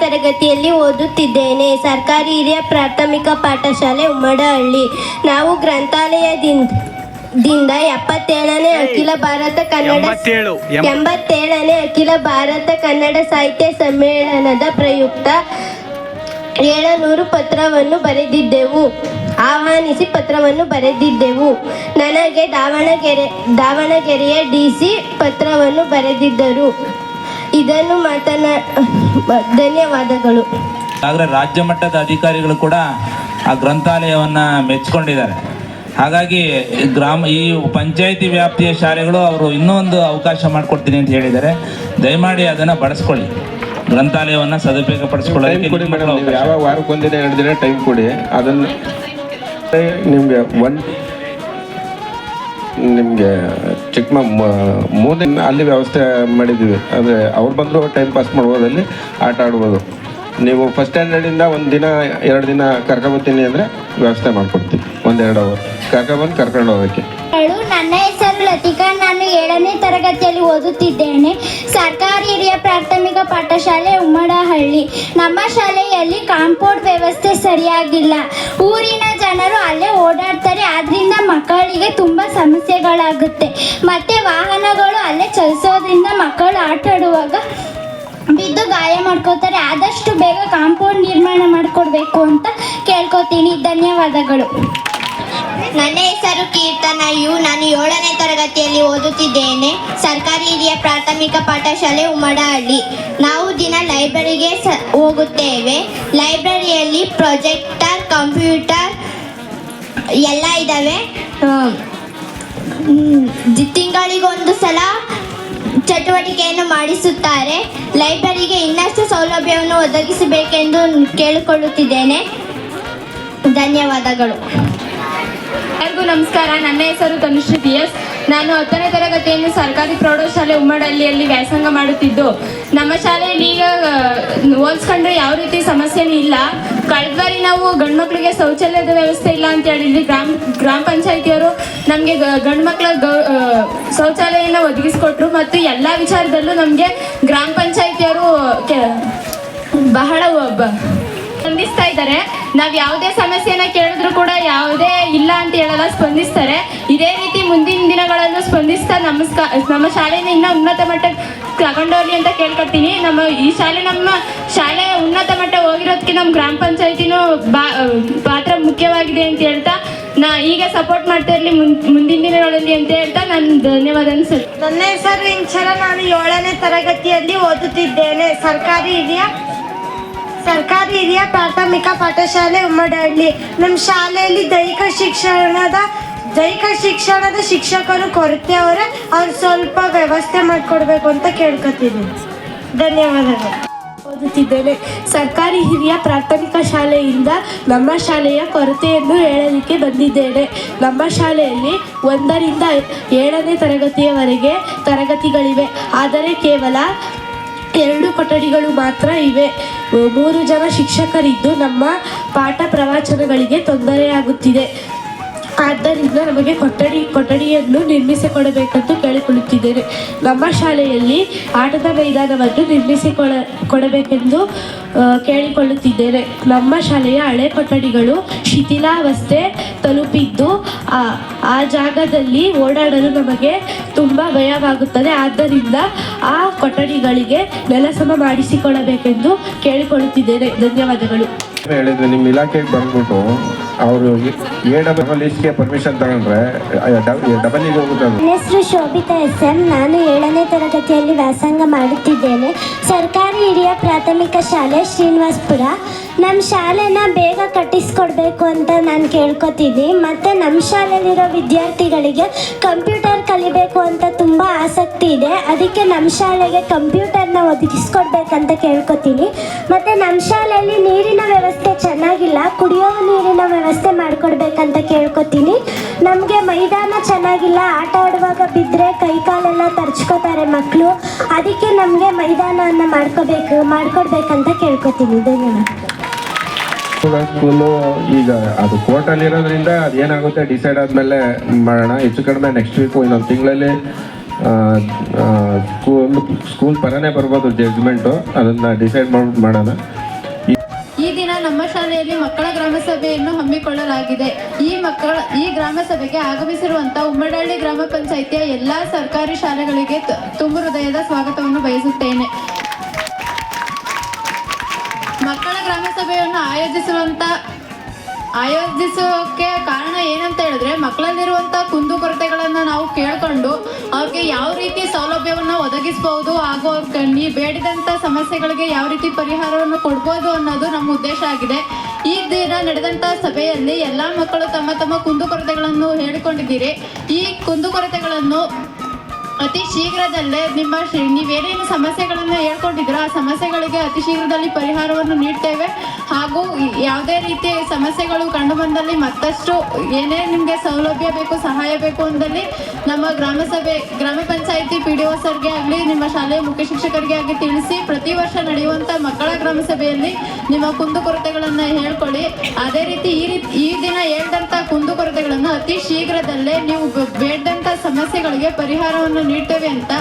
ತರಗತಿಯಲ್ಲಿ ಓದುತ್ತಿದ್ದೇನೆ. ಸರ್ಕಾರಿ ಹಿರಿಯ ಪ್ರಾಥಮಿಕ ಪಾಠಶಾಲೆ ಉಮ್ಮಡಹಳ್ಳಿ. ನಾವು ಗ್ರಂಥಾಲಯದಿಂದ ದಿಂದ ಎಪ್ಪತ್ತೇಳನೇ ಅಖಿಲ ಭಾರತ ಕನ್ನಡ ಎಂಬತ್ತೇಳನೇ ಅಖಿಲ ಭಾರತ ಕನ್ನಡ ಸಾಹಿತ್ಯ ಸಮ್ಮೇಳನದ ಪ್ರಯುಕ್ತ ಏಳನೂರು ಪತ್ರವನ್ನು ಬರೆದಿದ್ದೆವು. ಆಹ್ವಾನಿಸಿ ಪತ್ರವನ್ನು ಬರೆದಿದ್ದೆವು. ನನಗೆ ದಾವಣಗೆರೆ, ದಾವಣಗೆರೆಯ ಡಿ ಸಿ ಪತ್ರವನ್ನು ಬರೆದಿದ್ದರು. ಇದನ್ನು ಮಾತನಾ, ಧನ್ಯವಾದಗಳು. ಆದರೆ ರಾಜ್ಯ ಮಟ್ಟದ ಅಧಿಕಾರಿಗಳು ಕೂಡ ಆ ಗ್ರಂಥಾಲಯವನ್ನು ಮೆಚ್ಕೊಂಡಿದ್ದಾರೆ. ಹಾಗಾಗಿ ಗ್ರಾಮ, ಈ ಪಂಚಾಯಿತಿ ವ್ಯಾಪ್ತಿಯ ಶಾಲೆಗಳು ಅವರು ಇನ್ನೂ ಒಂದು ಅವಕಾಶ ಮಾಡಿಕೊಡ್ತೀನಿ ಅಂತ ಹೇಳಿದ್ದಾರೆ. ದಯಮಾಡಿ ಅದನ್ನು ಬಳಸ್ಕೊಳ್ಳಿ. ಗ್ರಂಥಾಲಯವನ್ನು ಸದುಪಯೋಗ ಪಡಿಸ್ಕೊಳ್ಳೋದಕ್ಕೆ ಯಾವ ವಾರಕ್ಕೆ ಒಂದಿನ ಎರಡು ದಿನ ಟೈಮ್ ಕೊಡಿ. ಅದನ್ನು ನಿಮಗೆ ಒನ್ ನಿಮಗೆ ಚಿಕ್ಕ ಮೂರು ಅಲ್ಲಿ ವ್ಯವಸ್ಥೆ ಮಾಡಿದ್ದೀವಿ. ಅಂದರೆ ಅವ್ರು ಬಂದರೂ ಟೈಮ್ ಪಾಸ್ ಮಾಡ್ಬೋದು ಅಲ್ಲಿ ಆಟ ಆಡ್ಬೋದು. ನೀವು ಫಸ್ಟ್ ಸ್ಟ್ಯಾಂಡರ್ಡಿಂದ ಒಂದು ದಿನ ಎರಡು ದಿನ ಕರ್ಕೊಬತ್ತೀನಿ ಅಂದರೆ ವ್ಯವಸ್ಥೆ ಮಾಡಿಕೊಡ್ತೀವಿ. ಒಂದೆರಡು ಅವರ್ ಕರ್ಕೊಬಂದು ಕರ್ಕೊಂಡು ಹೋಗೋಕ್ಕೆ. ನನ್ನ ಹೆಸರು ಲತಿಕಾ. ನಾನು ಏಳನೇ ತರಗತಿಯಲ್ಲಿ ಓದುತ್ತಿದ್ದೇನೆ. ಸರ್ಕಾರಿ ಹಿರಿಯ ಪ್ರಾಥಮಿಕ ಪಾಠಶಾಲೆ ಉಮ್ಮಡಹಳ್ಳಿ. ನಮ್ಮ ಶಾಲೆಯಲ್ಲಿ ಕಾಂಪೌಂಡ್ ವ್ಯವಸ್ಥೆ ಸರಿಯಾಗಿಲ್ಲ. ಊರಿನ ಜನರು ಅಲ್ಲೇ ಓಡಾಡ್ತಾರೆ. ಆದ್ರಿಂದ ಮಕ್ಕಳಿಗೆ ತುಂಬ ಸಮಸ್ಯೆಗಳಾಗುತ್ತೆ. ಮತ್ತೆ ವಾಹನಗಳು ಅಲ್ಲೇ ಚಲಿಸೋದ್ರಿಂದ ಮಕ್ಕಳು ಆಟ ಆಡುವಾಗ ಬಿದ್ದು ಗಾಯ ಮಾಡ್ಕೋತಾರೆ ಆದಷ್ಟು ಬೇಗ ಕಾಂಪೌಂಡ್ ನಿರ್ಮಾಣ ಮಾಡಿಕೊಡ್ಬೇಕು ಅಂತ ಕೇಳ್ಕೊತೀನಿ. ಧನ್ಯವಾದಗಳು. ನನ್ನ ಹೆಸರು ಕೀರ್ತನಯು ನಾನು ಏಳನೇ ತರಗತಿಯಲ್ಲಿ ಓದುತ್ತಿದ್ದೇನೆ. ಸರ್ಕಾರಿ ಹಿರಿಯ ಪ್ರಾಥಮಿಕ ಪಾಠಶಾಲೆ ಉಮ್ಮಡಹಳ್ಳಿ. ನಾವು ದಿನ ಲೈಬ್ರರಿಗೆ ಸ, ಹೋಗುತ್ತೇವೆ. ಲೈಬ್ರರಿಯಲ್ಲಿ ಪ್ರೊಜೆಕ್ಟರ್, ಕಂಪ್ಯೂಟರ್ ಎಲ್ಲ ಇದ್ದಾವೆ ತಿಂಗಳಿಗೊಂದು ಸಲ ಚಟುವಟಿಕೆಯನ್ನು ಮಾಡಿಸುತ್ತಾರೆ. ಲೈಬ್ರರಿಗೆ ಇನ್ನಷ್ಟು ಸೌಲಭ್ಯವನ್ನು ಒದಗಿಸಬೇಕೆಂದು ಕೇಳಿಕೊಳ್ಳುತ್ತಿದ್ದೇನೆ. ಧನ್ಯವಾದಗಳು. ಎಲ್ಲರಿಗೂ ನಮಸ್ಕಾರ. ನನ್ನ ಹೆಸರು ತನುಶ್ರೀ ಪಿ ಎಸ್ ನಾನು ಹತ್ತನೇ ತರಗತಿಯನ್ನು ಸರ್ಕಾರಿ ಪ್ರೌಢಶಾಲೆ ಉಮ್ಮಡಹಳ್ಳಿಯಲ್ಲಿ ವ್ಯಾಸಂಗ ಮಾಡುತ್ತಿದ್ದು. ನಮ್ಮ ಶಾಲೆಯಲ್ಲಿ ಈಗ ಹೋಲಿಸ್ಕೊಂಡ್ರೆ ಯಾವ ರೀತಿ ಸಮಸ್ಯೆನೂ ಇಲ್ಲ. ಕಳೆದ ಬಾರಿ ನಾವು ಗಂಡು ಮಕ್ಕಳಿಗೆ ಶೌಚಾಲಯದ ವ್ಯವಸ್ಥೆ ಇಲ್ಲ ಅಂತ ಹೇಳಿದ್ವಿ ಗ್ರಾಮ ಗ್ರಾಮ ಪಂಚಾಯತಿಯವರು ನಮಗೆ ಗಂಡು ಮಕ್ಕಳ ಶೌಚಾಲಯನ ಒದಗಿಸ್ಕೊಟ್ರು ಮತ್ತು ಎಲ್ಲ ವಿಚಾರದಲ್ಲೂ ನಮಗೆ ಗ್ರಾಮ ಪಂಚಾಯತಿಯವರು ಬಹಳ ಸ್ಪಂದಿಸ್ತಾ ಇದ್ದಾರೆ. ನಾವು ಯಾವುದೇ ಸಮಸ್ಯೆನ ಕೇಳಿದ್ರು ಕೂಡ ಯಾವುದೇ ಇಲ್ಲ ಅಂತ ಹೇಳಲ್ಲ, ಸ್ಪಂದಿಸ್ತಾರೆ. ಇದೇ ರೀತಿ ಮುಂದಿನ ದಿನಗಳಲ್ಲೂ ಸ್ಪಂದಿಸ್ತಾ ನಮ್ಮ ಸ್ಕ- ನಮ್ಮ ಶಾಲೆನ ಇನ್ನೂ ಉನ್ನತ ಮಟ್ಟಕ್ಕೆ ತಗೊಂಡೋಗ್ಲಿ ಅಂತ ಕೇಳ್ಕೊತೀನಿ ನಮ್ಮ ಈ ಶಾಲೆ ನಮ್ಮ ಶಾಲೆ ಉನ್ನತ ಮಟ್ಟ ಹೋಗಿರೋದಕ್ಕೆ ನಮ್ಮ ಗ್ರಾಮ ಪಂಚಾಯತಿನೂ ಪಾತ್ರ ಮುಖ್ಯವಾಗಿದೆ ಅಂತ ಹೇಳ್ತಾ, ನಾ ಈಗ ಸಪೋರ್ಟ್ ಮಾಡ್ತಾ ಇರಲಿ ಮುಂದಿನ ದಿನಗಳಲ್ಲಿ ಅಂತ ಹೇಳ್ತಾ ನಾನು ಧನ್ಯವಾದ ಸರ್ ನನ್ನ ಹೆಸರು ಇಂಚರ ನಾನು ಏಳನೇ ತರಗತಿಯಲ್ಲಿ ಓದುತ್ತಿದ್ದೇನೆ. ಸರ್ಕಾರಿ ಹಿರಿಯ ಸರ್ಕಾರಿ ಹಿರಿಯ ಪ್ರಾಥಮಿಕ ಪಾಠಶಾಲೆ ಉಮ್ಮಡಹಳ್ಳಿ. ನಮ್ಮ ಶಾಲೆಯಲ್ಲಿ ದೈಹಿಕ ಶಿಕ್ಷಣದ ದೈಹಿಕ ಶಿಕ್ಷಣದ ಶಿಕ್ಷಕರು ಕೊರತೆ ಅವರೇ. ಅವ್ರು ಸ್ವಲ್ಪ ವ್ಯವಸ್ಥೆ ಮಾಡಿಕೊಡ್ಬೇಕು ಅಂತ ಕೇಳ್ಕೊತೀನಿ. ಧನ್ಯವಾದಗಳು. ಓದುತ್ತಿದ್ದೇನೆ. ಸರ್ಕಾರಿ ಹಿರಿಯ ಪ್ರಾಥಮಿಕ ಶಾಲೆಯಿಂದ ನಮ್ಮ ಶಾಲೆಯ ಕೊರತೆಯನ್ನು ಹೇಳಲಿಕ್ಕೆ ಬಂದಿದ್ದೇನೆ. ನಮ್ಮ ಶಾಲೆಯಲ್ಲಿ ಒಂದರಿಂದ ಏಳನೇ ತರಗತಿಯವರೆಗೆ ತರಗತಿಗಳಿವೆ. ಆದರೆ ಕೇವಲ ಎರಡು ಕೊಠಡಿಗಳು ಮಾತ್ರ ಇವೆ. ಮೂರು ಜನ ಶಿಕ್ಷಕರಿದ್ದು ನಮ್ಮ ಪಾಠ ಪ್ರವಚನಗಳಿಗೆ ತೊಂದರೆಯಾಗುತ್ತಿದೆ. ಆದ್ದರಿಂದ ನಮಗೆ ಕೊಠಡಿ, ಕೊಠಡಿಯನ್ನು ನಿರ್ಮಿಸಿಕೊಡಬೇಕೆಂದು ಕೇಳಿಕೊಳ್ಳುತ್ತಿದ್ದೇನೆ. ನಮ್ಮ ಶಾಲೆಯಲ್ಲಿ ಆಟದ ಮೈದಾನವನ್ನು ನಿರ್ಮಿಸಿಕೊಡ ಕೊಡಬೇಕೆಂದು ಕೇಳಿಕೊಳ್ಳುತ್ತಿದ್ದೇನೆ. ನಮ್ಮ ಶಾಲೆಯ ಹಳೆ ಕೊಠಡಿಗಳು ಶಿಥಿಲಾವಸ್ಥೆ ತಲುಪಿದ್ದು, ಆ ಆ ಜಾಗದಲ್ಲಿ ಓಡಾಡಲು ನಮಗೆ ತುಂಬ ಭಯವಾಗುತ್ತದೆ. ಆದ್ದರಿಂದ ಆ ಕೊಠಡಿಗಳಿಗೆ ನೆಲಸಮ ಮಾಡಿಸಿಕೊಳ್ಳಬೇಕೆಂದು ಕೇಳಿಕೊಳ್ಳುತ್ತಿದ್ದೇನೆ. ಧನ್ಯವಾದಗಳು. ಹೇಳಿದ್ರೆ ನಿಮ್ಮ ಇಲಾಖೆಗೆ ಬಂದ್ಬಿಟ್ಟು ಅವರು ಎ ಡಬಲ್ ಪರ್ಮಿಷನ್ ತಗೊಂಡ್ರೆ ಹೋಗುತ್ತೆ ಹೆಸರು ಶೋಭಿತಾ ಎಸ್ ಎಂ ನಾನು ಏಳನೇ ತರಗತಿಯಲ್ಲಿ ವ್ಯಾಸಂಗ ಮಾಡುತ್ತಿದ್ದೇನೆ. ಸರ್ಕಾರಿ ಹಿರಿಯ ಪ್ರಾಥಮಿಕ ಶಾಲೆ ಶ್ರೀನಿವಾಸ್ಪುರ. ನಮ್ಮ ಶಾಲೆನ ಬೇಗ ಕಟ್ಟಿಸ್ಕೊಡ್ಬೇಕು ಅಂತ ನಾನು ಕೇಳ್ಕೊತೀನಿ. ಮತ್ತು ನಮ್ಮ ಶಾಲೆಯಲ್ಲಿರೋ ವಿದ್ಯಾರ್ಥಿಗಳಿಗೆ ಕಂಪ್ಯೂಟರ್ ಕಲಿಬೇಕು ಅಂತ ತುಂಬ ಆಸಕ್ತಿ ಇದೆ. ಅದಕ್ಕೆ ನಮ್ಮ ಶಾಲೆಗೆ ಕಂಪ್ಯೂಟರ್ನ ಒದಗಿಸ್ಕೊಡ್ಬೇಕಂತ ಕೇಳ್ಕೊತೀನಿ. ಮತ್ತು ನಮ್ಮ ಶಾಲೆಯಲ್ಲಿ ನೀರಿನ ವ್ಯವಸ್ಥೆ ಚೆನ್ನಾಗಿಲ್ಲ. ಕುಡಿಯೋ ನೀರಿನ ವ್ಯವಸ್ಥೆ ಮಾಡಿಕೊಡ್ಬೇಕಂತ ಕೇಳ್ಕೊತೀನಿ. ನಮಗೆ ಮೈದಾನ ಚೆನ್ನಾಗಿಲ್ಲ. ಆಟ ಆಡುವಾಗ ಬಿದ್ದರೆ ಕೈ ಕಾಲೆಲ್ಲ ತರ್ಚ್ಕೋತಾರೆ ಮಕ್ಕಳು ಅದಕ್ಕೆ ನಮಗೆ ಮೈದಾನವನ್ನು ಮಾಡ್ಕೋಬೇಕು, ಮಾಡ್ಕೊಡ್ಬೇಕಂತ ಕೇಳ್ಕೊತೀನಿ. ಧನ್ಯವಾದ. ಸ್ಕೂಲು ಈಗ ಅದು ಕೋರ್ಟಲ್ಲಿ ಇರೋದ್ರಿಂದ ಅದು ಏನಾಗುತ್ತೆ ಡಿಸೈಡ್ ಆದಮೇಲೆ ಮಾಡೋಣ. ಹೆಚ್ಚು ಕಡಿಮೆ ನೆಕ್ಸ್ಟ್ ವೀಕು ಇನ್ನೊಂದು ತಿಂಗಳಲ್ಲಿ ಸ್ಕೂಲ್ ಸ್ಕೂಲ್ ಪರನೇ ಬರ್ಬೋದು ಜಡ್ಜ್ಮೆಂಟು ಅದನ್ನು ಡಿಸೈಡ್ ಮಾಡ್ಬಿಟ್ಟು ಮಾಡೋಣ. ನಮ್ಮ ಶಾಲೆಯಲ್ಲಿ ಮಕ್ಕಳ ಗ್ರಾಮ ಸಭೆಯನ್ನು ಹಮ್ಮಿಕೊಳ್ಳಲಾಗಿದೆ. ಈ ಮಕ್ಕಳ, ಈ ಗ್ರಾಮ ಸಭೆಗೆ ಆಗಮಿಸಿರುವಂತಹ ಉಮ್ಮಡಹಳ್ಳಿ ಗ್ರಾಮ ಪಂಚಾಯಿತಿಯ ಎಲ್ಲಾ ಸರ್ಕಾರಿ ಶಾಲೆಗಳಿಗೆ ತುಂಬು ಹೃದಯದ ಸ್ವಾಗತವನ್ನು ಬಯಸುತ್ತೇನೆ. ಮಕ್ಕಳ ಗ್ರಾಮ ಸಭೆಯನ್ನು ಆಯೋಜಿಸುವಂತ ಆಯೋಜಿಸೋಕೆ ಕಾರಣ ಏನಂತ ಹೇಳಿದ್ರೆ ಮಕ್ಕಳಲ್ಲಿರುವಂತ ಕುಂದುಕೊರತೆಗಳನ್ನ ನಾವು ಕೇಳ್ಕೊಂಡು ಅವ್ರಿಗೆ ಯಾವ ರೀತಿ ಸೌಲಭ್ಯವನ್ನ ಒದಗಿಸಬಹುದು ಹಾಗೂ ಅವ್ರ ಕಣ್ಣಿ ಬೇಡಿದಂತ ಸಮಸ್ಯೆಗಳಿಗೆ ಯಾವ ರೀತಿ ಪರಿಹಾರವನ್ನು ಕೊಡ್ಬೋದು ಅನ್ನೋದು ನಮ್ಮ ಉದ್ದೇಶ ಆಗಿದೆ. ಈ ದಿನ ನಡೆದಂತ ಸಭೆಯಲ್ಲಿ ಎಲ್ಲಾ ಮಕ್ಕಳು ತಮ್ಮ ತಮ್ಮ ಕುಂದುಕೊರತೆಗಳನ್ನು ಹೇಳಿಕೊಂಡಿದ್ದೀರಿ. ಈ ಕುಂದುಕೊರತೆಗಳನ್ನು ಅತಿ ಶೀಘ್ರದಲ್ಲೇ ನಿಮ್ಮ ನೀವೇನೇನು ಸಮಸ್ಯೆಗಳನ್ನು ಹೇಳ್ಕೊಂಡಿದ್ದೀರೋ ಆ ಸಮಸ್ಯೆಗಳಿಗೆ ಅತಿ ಶೀಘ್ರದಲ್ಲಿ ಪರಿಹಾರವನ್ನು ನೀಡ್ತೇವೆ. ಹಾಗೂ ಯಾವುದೇ ರೀತಿಯ ಸಮಸ್ಯೆಗಳು ಕಂಡು ಬಂದಲ್ಲಿ ಮತ್ತಷ್ಟು ಏನೇ ನಿಮಗೆ ಸೌಲಭ್ಯ ಬೇಕು, ಸಹಾಯ ಬೇಕು ಅಂದಲ್ಲಿ ನಮ್ಮ ಗ್ರಾಮ ಸಭೆ, ಗ್ರಾಮ ಪಂಚಾಯಿತಿ ಪಿ ಡಿ ಒ ಸರ್ಗೆ ಆಗಲಿ, ನಿಮ್ಮ ಶಾಲೆಯ ಮುಖ್ಯ ಶಿಕ್ಷಕರಿಗೆ ಆಗಲಿ ತಿಳಿಸಿ ಪ್ರತಿ ವರ್ಷ ನಡೆಯುವಂಥ ಮಕ್ಕಳ ಗ್ರಾಮ ಸಭೆಯಲ್ಲಿ ನಿಮ್ಮ ಕುಂದುಕೊರತೆಗಳನ್ನು ಹೇಳ್ಕೊಳ್ಳಿ. ಅದೇ ರೀತಿ ಈ ರೀತಿ, ಈ ದಿನ ಹೇಳ್ದಂಥ ಕುಂದುಕೊರತೆಗಳನ್ನು ಅತಿ ಶೀಘ್ರದಲ್ಲೇ ನೀವು ಬೇಡದಂಥ ಸಮಸ್ಯೆಗಳಿಗೆ ಪರಿಹಾರವನ್ನು ನೀಡ್ತೇವೆ ಅಂತ.